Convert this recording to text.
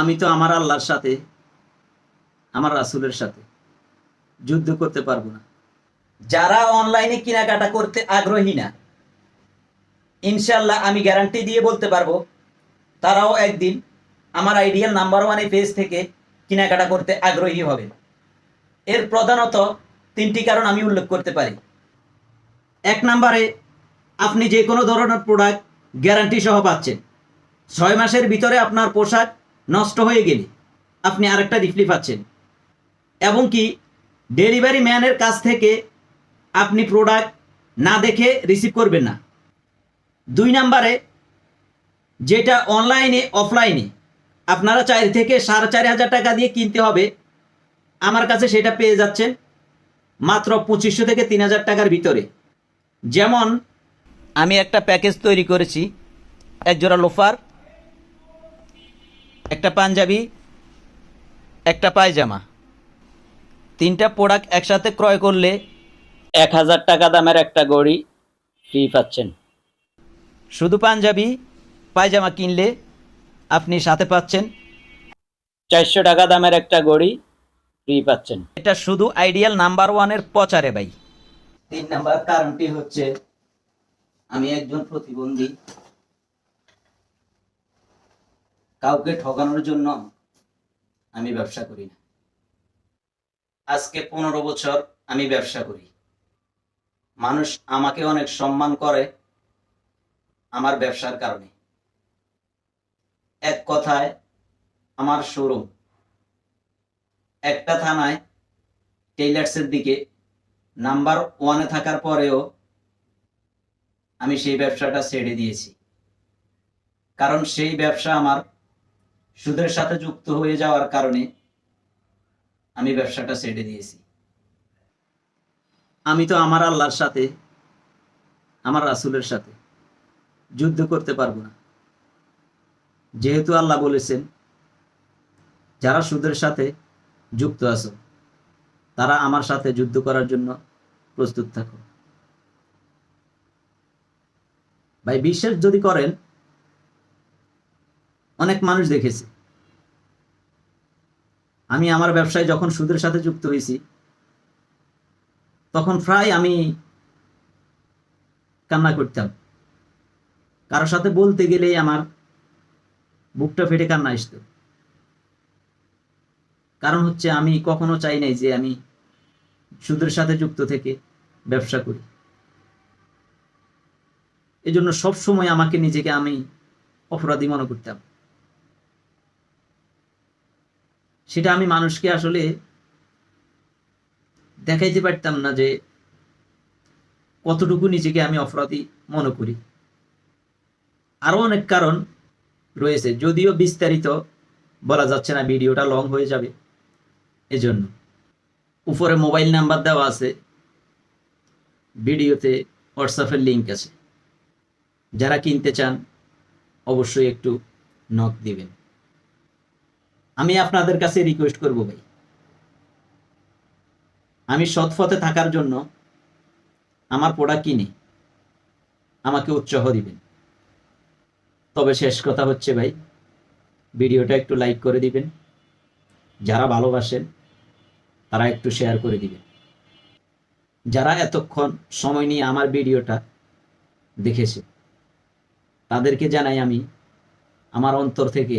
আমি তো আমার আল্লাহর সাথে, আমার রাসুলের সাথে যুদ্ধ করতে পারব না। যারা অনলাইনে কেনাকাটা করতে আগ্রহী না ইনশাল্লাহ আমি গ্যারান্টি দিয়ে বলতে পারব, তারাও একদিন আমার আইডিয়াল নাম্বার ওয়ান পেজ থেকে কেনাকাটা করতে আগ্রহী হবে। এর প্রধানত তিনটি কারণ আমি উল্লেখ করতে পারি। এক নম্বরে, আপনি যে কোনো ধরনের প্রোডাক্ট গ্যারান্টি সহ পাচ্ছেন। ছয় মাসের ভিতরে আপনার পোশাক নষ্ট হয়ে গেলে। আপনি আরেকটা রিফলি পাচ্ছেন। এবং কি ডেলিভারি ম্যানের কাছ থেকে আপনি প্রোডাক্ট না দেখে রিসিভ করবেন না। দুই নম্বরে, যেটা অনলাইনে অফলাইনে আপনারা চার থেকে সাড়ে চার হাজার টাকা দিয়ে কিনতে হবে, আমার কাছে সেটা পেয়ে যাচ্ছেন মাত্র পঁচিশশো থেকে তিন হাজার টাকার ভিতরে। যেমন, আমি একটা প্যাকেজ তৈরি করেছি একজোড়া লোফার। একটা পাঞ্জাবি একটা পায়জামা। তিনটা প্রোডাক্ট একসাথে ক্রয় করলে এক হাজার টাকা দামের একটা গড়ি ফ্রি পাচ্ছেন। শুধু পাঞ্জাবি পায়জামা কিনলে আপনি সাথে পাচ্ছেন। চারশো টাকা দামের একটা গড়ি ফ্রি পাচ্ছেন। এটা শুধু আইডিয়াল নাম্বার ওয়ানের প্রচারে ভাই। তিন নাম্বার কারণটি হচ্ছে আমি একজন প্রতিবন্ধী। কাউকে ঠকানোর জন্য আমি ব্যবসা করি না। আজকে পনেরো বছর আমি ব্যবসা করি। মানুষ আমাকে অনেক সম্মান করে আমার ব্যবসার কারণে। এক কথায়, আমার শোরুম একটা থানায় টেইলার্সের দিকে নাম্বার ওয়ানে থাকার পরেও আমি সেই ব্যবসাটা ছেড়ে দিয়েছি। কারণ সেই ব্যবসা আমার সুদের সাথে যুক্ত হয়ে যাওয়ার কারণে আমি ব্যবসাটা ছেড়ে দিয়েছি। আমি তো আমার আল্লাহর সাথে, আমার রাসুলের সাথে যুদ্ধ করতে পারব না। যেহেতু আল্লাহ বলেছেন, যারা সুদের সাথে যুক্ত আছো, তারা আমার সাথে যুদ্ধ করার জন্য প্রস্তুত থাকো। ভাই, বিশ্বাস যদি করেন অনেক মানুষ দেখেছে। আমি আমার ব্যবসায় যখন সুদের সাথে যুক্ত হয়েছি, তখন প্রায় আমি কান্না করতাম। কারোর সাথে বলতে গেলেই আমার বুকটা ফেটে কান্না আসতো। কারণ হচ্ছে আমি কখনো চাই নাই যে আমি সুদের সাথে যুক্ত থেকে ব্যবসা করি। এজন্য জন্য সবসময় আমাকে নিজেকে আমি অপরাধী মনে করতাম। সেটা আমি মানুষকে আসলে দেখাইতে পারতাম না যে কতটুকু নিজেকে আমি অপরাধী মনে করি। আরও অনেক কারণ রয়েছে, যদিও বিস্তারিত বলা যাচ্ছে না, ভিডিওটা লং হয়ে যাবে এজন্য। উপরে মোবাইল নাম্বার দেওয়া আছে, ভিডিওতে হোয়াটসঅ্যাপের লিঙ্ক আছে। যারা কিনতে চান, অবশ্যই একটু নক দিবেন। আমি আপনাদের কাছে রিকোয়েস্ট করব ভাই। আমি সৎ পথে থাকার জন্য আমার প্রোডাক্ট কিনে, আমাকে উৎসাহ দিবেন। তবে শেষ কথা হচ্ছে ভাই, ভিডিওটা একটু লাইক করে দিবেন। যারা ভালোবাসেন, তারা একটু শেয়ার করে দিবেন। যারা এতক্ষণ সময় নিয়ে আমার ভিডিওটা দেখেছে, তাদেরকে জানাই আমি আমার অন্তর থেকে